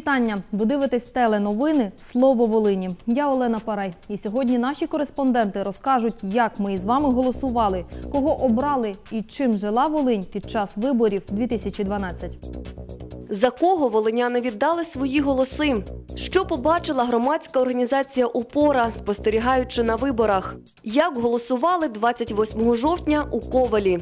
вітання! Ви дивитесь теленовини Слово Волині. Я Олена Парай. І сьогодні наші кореспонденти розкажуть, як ми із вами голосували, кого обрали і чим жила Волинь під час виборів 2012. За кого волиняни віддали свої голоси? Що побачила громадська організація Опора, спостерігаючи на виборах? Як голосували 28 жовтня у Ковалі?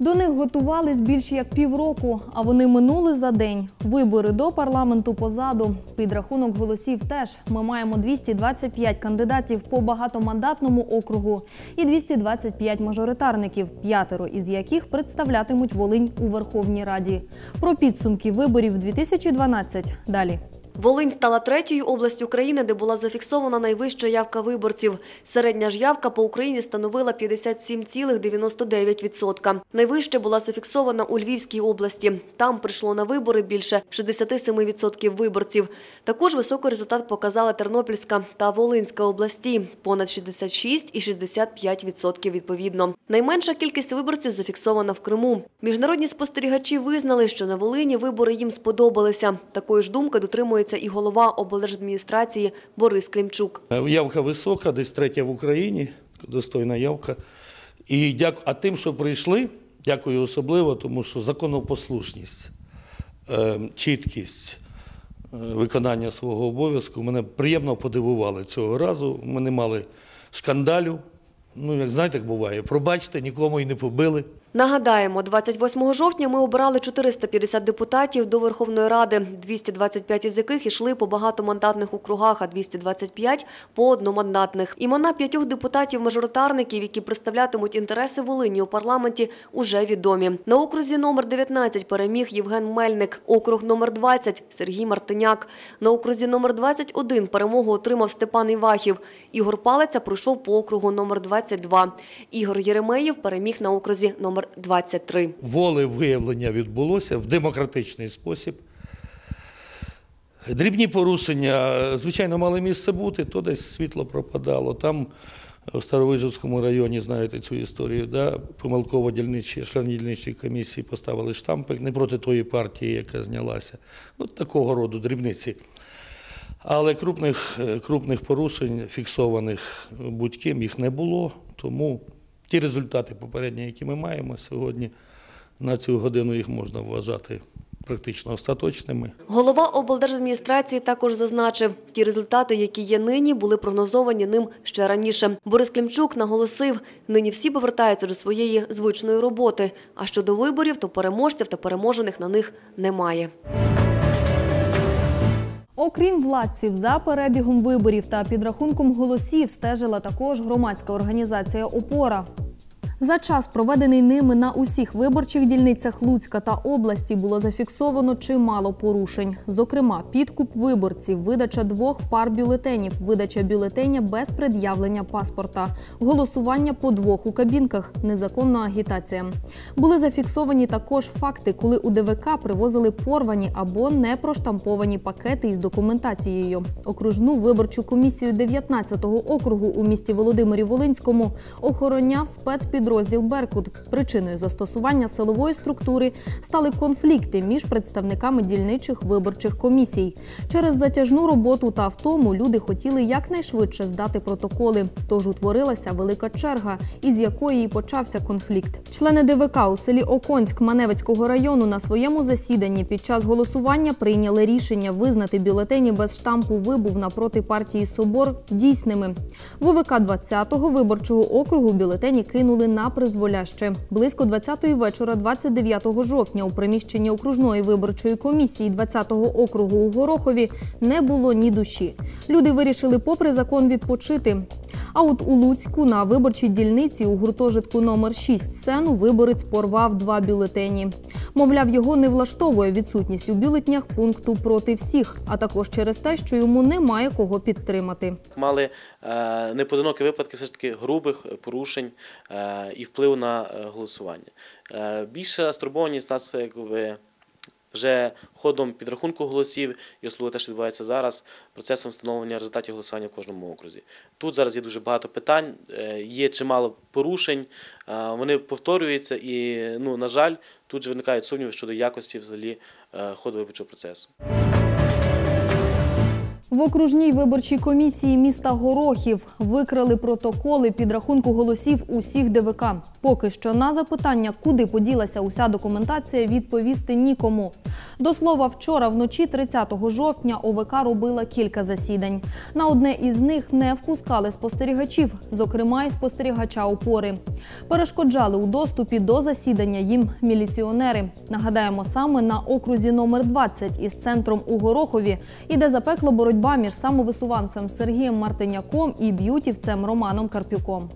До них готувались більше як півроку, а вони минули за день. Вибори до парламенту позаду. Підрахунок голосів теж. Ми маємо 225 кандидатів по багатомандатному округу і 225 мажоритарників, п'ятеро із яких представлятимуть Волинь у Верховній Раді. Про підсумки виборів 2012 далі. Волинь стала третьою областю країни, де була зафіксована найвища явка виборців. Середня ж явка по Україні становила 57,99%. Найвища була зафіксована у Львівській області. Там прийшло на вибори більше 67% виборців. Також високий результат показали Тернопільська та Волинська області – понад 66 і 65% відповідно. Найменша кількість виборців зафіксована в Криму. Міжнародні спостерігачі визнали, що на Волині вибори їм сподобалися. Такої ж думки дотримується і голова облдержадміністрації Борис Клімчук. Явка висока, десь третя в Україні, достойна явка. І дяк... А тим, що прийшли, дякую особливо, тому що законопослушність, е, чіткість е, виконання свого обов'язку мене приємно подивували цього разу. Ми не мали шкандалю. Ну, як знаєте, як буває, пробачте, нікому і не побили. Нагадаємо, 28 жовтня ми обирали 450 депутатів до Верховної Ради, 225 із яких йшли по багатомандатних округах, а 225 – по одномандатних. Імена п'ятьох депутатів-мажоритарників, які представлятимуть інтереси Волині у парламенті, уже відомі. На окрузі номер 19 переміг Євген Мельник, округ номер 20 – Сергій Мартиняк. На окрузі номер 21 перемогу отримав Степан Івахів. Ігор Палиця пройшов по округу номер 22. Ігор Єремеєв переміг на окрузі номер 23. волевиявлення відбулося в демократичний спосіб. Дрібні порушення, звичайно, мали місце бути, то десь світло пропадало. Там в Старовижівському районі, знаєте цю історію, да? помилково дільничі, члени комісії поставили штампик не проти тої партії, яка знялася. От такого роду дрібниці. Але крупних, е, крупних порушень, фіксованих будь-ким, їх не було. Тому ті результати попередні, які ми маємо сьогодні, на цю годину їх можна вважати практично остаточними. Голова облдержадміністрації також зазначив, ті результати, які є нині, були прогнозовані ним ще раніше. Борис Клімчук наголосив, нині всі повертаються до своєї звичної роботи. А щодо виборів, то переможців та переможених на них немає. Окрім владців, за перебігом виборів та підрахунком голосів стежила також громадська організація Опора. За час, проведений ними на усіх виборчих дільницях Луцька та області, було зафіксовано чимало порушень. Зокрема, підкуп виборців, видача двох пар бюлетенів, видача бюлетеня без пред'явлення паспорта, голосування по двох у кабінках, незаконна агітація. Були зафіксовані також факти, коли у ДВК привозили порвані або не проштамповані пакети із документацією. Окружну виборчу комісію 19-го округу у місті Володимирі Волинському охороняв спецпідрозділ Беркут. Причиною застосування силової структури стали конфлікти між представниками дільничих виборчих комісій. Через затяжну роботу та втому люди хотіли якнайшвидше здати протоколи. Тож утворилася велика черга, із якої і почався конфлікт. Члени ДВК у селі Оконськ Маневицького району на своєму засіданні під час голосування прийняли рішення визнати бюлетені без штампу вибув напроти партії Собор дійсними. В ОВК 20-го виборчого округу бюлетені кинули на призволяще. Близько 20-ї вечора, 29 жовтня, у приміщенні окружної виборчої комісії 20-го округу у Горохові не було ні душі. Люди вирішили, попри закон, відпочити. А от у Луцьку на виборчій дільниці у гуртожитку номер 6 сцену виборець порвав два бюлетені. Мовляв, його не влаштовує відсутність у бюлетнях пункту проти всіх, а також через те, що йому немає кого підтримати. Мали неподинокі непоодинокі випадки все ж таки грубих порушень е, і впливу на е, голосування. Е, більша стурбованість нас якби. Вже ходом підрахунку голосів і особливо те, що відбувається зараз, процесом встановлення результатів голосування в кожному окрузі. Тут зараз є дуже багато питань, е, є чимало порушень, е, вони повторюються, і ну на жаль, тут же виникають сумніви щодо якості взагалі е, ходу виборчого процесу. В окружній виборчій комісії міста Горохів викрили протоколи підрахунку голосів усіх ДВК. Поки що на запитання, куди поділася уся документація, відповісти нікому. До слова, вчора вночі, 30 жовтня, ОВК робила кілька засідань. На одне із них не впускали спостерігачів, зокрема й спостерігача опори. Перешкоджали у доступі до засідання їм міліціонери. Нагадаємо, саме на окрузі номер 20 із центром у Горохові іде запекла боротьба між самовисуванцем Сергієм Мартиняком і б'ютівцем Романом Карпюком.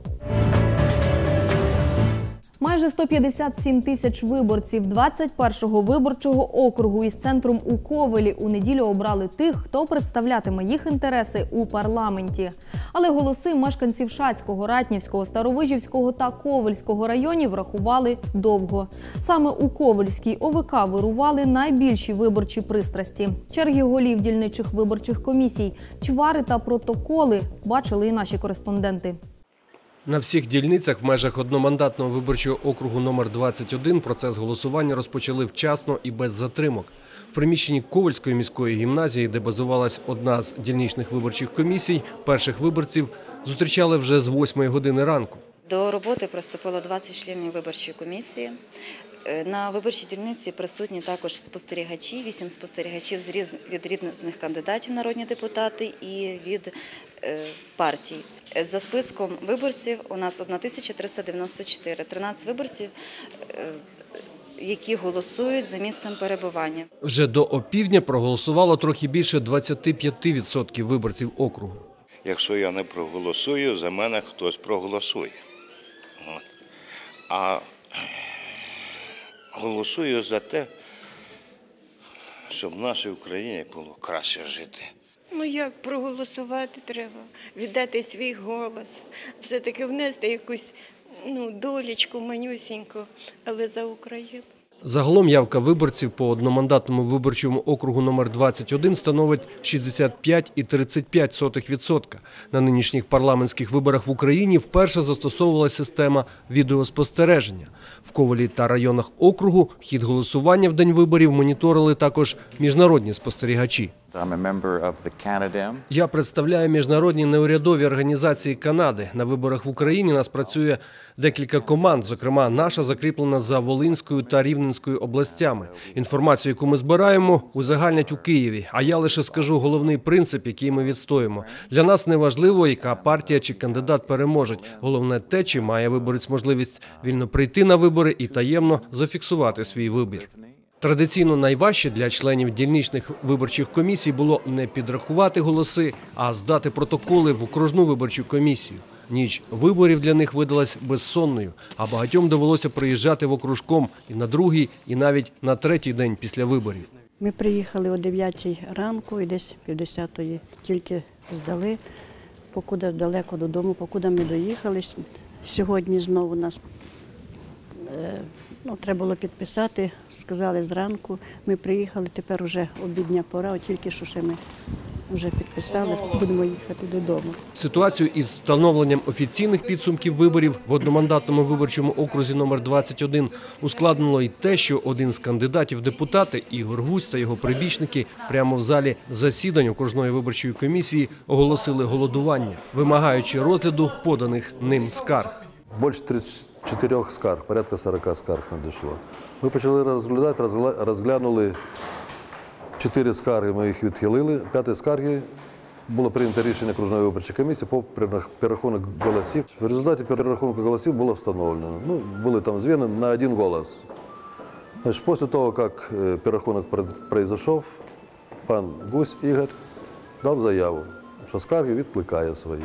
Майже 157 тисяч виборців 21-го виборчого округу із центром у Ковелі у неділю обрали тих, хто представлятиме їх інтереси у парламенті. Але голоси мешканців Шацького, Ратнівського, Старовижівського та Ковельського районів рахували довго. Саме у Ковельській ОВК вирували найбільші виборчі пристрасті. Черги голів дільничих виборчих комісій, чвари та протоколи бачили і наші кореспонденти. На всіх дільницях в межах одномандатного виборчого округу номер 21 процес голосування розпочали вчасно і без затримок. В приміщенні Ковальської міської гімназії, де базувалась одна з дільничних виборчих комісій, перших виборців зустрічали вже з 8 години ранку. До роботи приступило 20 членів виборчої комісії. Е, На виборчій дільниці присутні також спостерігачі, вісім спостерігачів з різ- від різних кандидатів народні депутати і від е, партій. Е, За списком виборців у нас 1394, 13 виборців, які голосують за місцем перебування. Вже до опівдня проголосувало трохи більше 25% виборців округу. Якщо я не проголосую, за мене хтось проголосує. А голосую за те, щоб в нашій Україні було краще жити. Ну як проголосувати треба, віддати свій голос, все-таки внести якусь ну, долічку манюсіньку, але за Україну. Загалом явка виборців по одномандатному виборчому округу номер 21 становить 65,35%. На нинішніх парламентських виборах в Україні вперше застосовувалася система відеоспостереження. В Ковалі та районах округу хід голосування в день виборів моніторили також міжнародні спостерігачі. Я представляю міжнародні неурядові організації Канади. На виборах в Україні нас працює декілька команд. Зокрема, наша закріплена за Волинською та Рівненською областями. Інформацію, яку ми збираємо, узагальнять у Києві. А я лише скажу головний принцип, який ми відстоїмо. Для нас не важливо, яка партія чи кандидат переможуть. Головне те, чи має виборець можливість вільно прийти на вибори і таємно зафіксувати свій вибір. Традиційно найважче для членів дільничних виборчих комісій було не підрахувати голоси, а здати протоколи в окружну виборчу комісію. Ніч виборів для них видалась безсонною, а багатьом довелося приїжджати в окружком і на другий, і навіть на третій день після виборів. Ми приїхали о 9 ранку і десь пів десятої тільки здали, покуди далеко додому, покуди ми доїхали. Сьогодні знову нас ну, треба було підписати, сказали зранку. Ми приїхали, тепер вже обідня пора, от тільки що ще ми вже підписали, будемо їхати додому. Ситуацію із встановленням офіційних підсумків виборів в одномандатному виборчому окрузі номер 21 ускладнило й те, що один з кандидатів депутати Ігор Гусь та його прибічники прямо в залі засідань окружної виборчої комісії оголосили голодування, вимагаючи розгляду поданих ним скарг. Більше 34 скарг, порядка 40 скарг надійшло. Ми почали розглядати, розглянули 4 скарги, ми їх відхилили. П'яті скарги було прийнято рішення окружної виборчої комісії по перерахунок голосів. В результаті перерахунку голосів було встановлено. Ну, були там звіни на один голос. Значить, після того, як е, перерахунок пр- произошов, пан Гусь Ігор дав заяву, що скарги відкликає свої.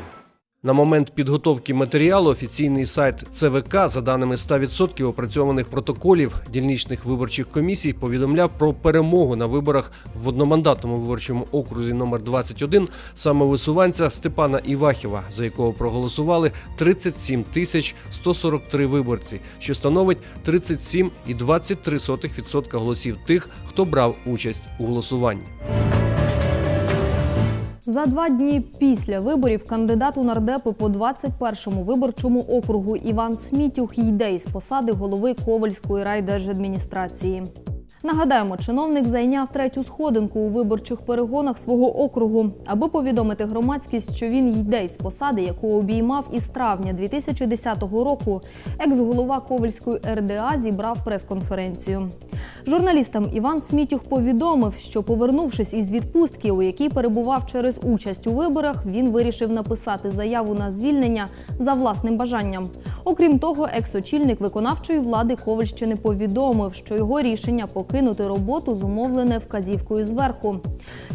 На момент підготовки матеріалу офіційний сайт ЦВК за даними 100% опрацьованих протоколів дільничних виборчих комісій повідомляв про перемогу на виборах в одномандатному виборчому окрузі номер 21 самовисуванця Степана Івахіва, за якого проголосували 37 тисяч 143 виборці, що становить 37,23% голосів тих, хто брав участь у голосуванні. За два дні після виборів кандидат у нардепи по 21-му виборчому округу Іван Смітюх йде із посади голови Ковальської райдержадміністрації. Нагадаємо, чиновник зайняв третю сходинку у виборчих перегонах свого округу, аби повідомити громадськість, що він йде із посади, яку обіймав із травня 2010 року. Екс-голова Ковальської РДА зібрав прес-конференцію. Журналістам Іван Смітюх повідомив, що повернувшись із відпустки, у якій перебував через участь у виборах, він вирішив написати заяву на звільнення за власним бажанням. Окрім того, екс-очільник виконавчої влади Ковальщини повідомив, що його рішення покинути роботу зумовлене вказівкою зверху.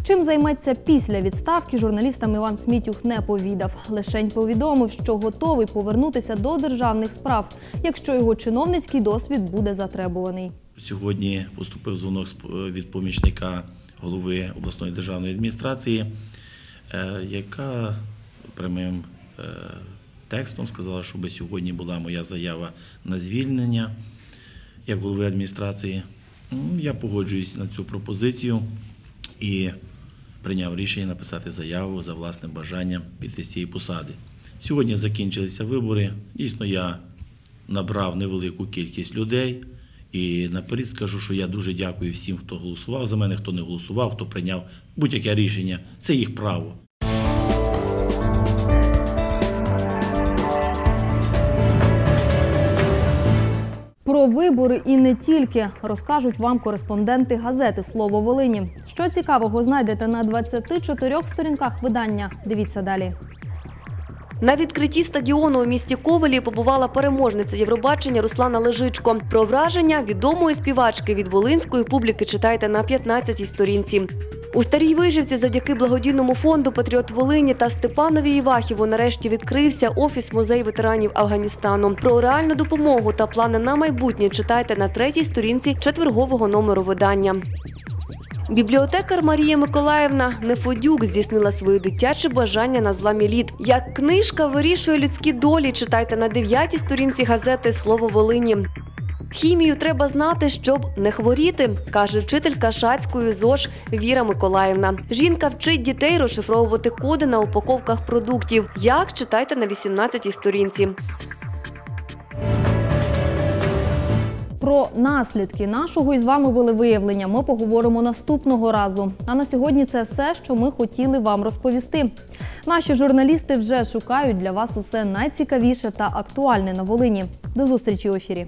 Чим займеться після відставки, журналістам Іван Смітюх не повідав. Лишень повідомив, що готовий повернутися до державних справ, якщо його чиновницький досвід буде затребуваний. Сьогодні поступив дзвонок від помічника голови обласної державної адміністрації, е, яка прямим е, текстом сказала, щоб сьогодні була моя заява на звільнення як голови адміністрації. М, Я погоджуюсь на цю пропозицію і прийняв рішення написати заяву за власним бажанням піти з цієї посади. Сьогодні закінчилися вибори. Дійсно, я набрав невелику кількість людей. І наперед скажу, що я дуже дякую всім, хто голосував за мене, хто не голосував, хто прийняв будь-яке рішення. Це їх право. Вибори і не тільки розкажуть вам кореспонденти газети Слово Волині. Що цікавого знайдете на 24 сторінках видання. Дивіться далі. На відкритті стадіону у місті Ковелі побувала переможниця Євробачення Руслана Лежичко. Про враження відомої співачки від волинської публіки читайте на 15-й сторінці. У старій вижівці завдяки благодійному фонду Патріот Волині та Степанові Івахіву нарешті відкрився офіс музей ветеранів Афганістану. Про реальну допомогу та плани на майбутнє читайте на третій сторінці четвергового номеру видання. Бібліотекар Марія Миколаївна Нефодюк здійснила свої дитячі бажання на зламі літ. Як книжка вирішує людські долі, читайте на дев'ятій сторінці газети Слово Волині. Хімію треба знати, щоб не хворіти, каже вчителька шацької ЗОЖ Віра Миколаївна. Жінка вчить дітей розшифровувати коди на упаковках продуктів. Як читайте на 18-й сторінці. Про наслідки нашого із вами волевиявлення ми поговоримо наступного разу. А на сьогодні це все, що ми хотіли вам розповісти. Наші журналісти вже шукають для вас усе найцікавіше та актуальне на Волині. До зустрічі в ефірі.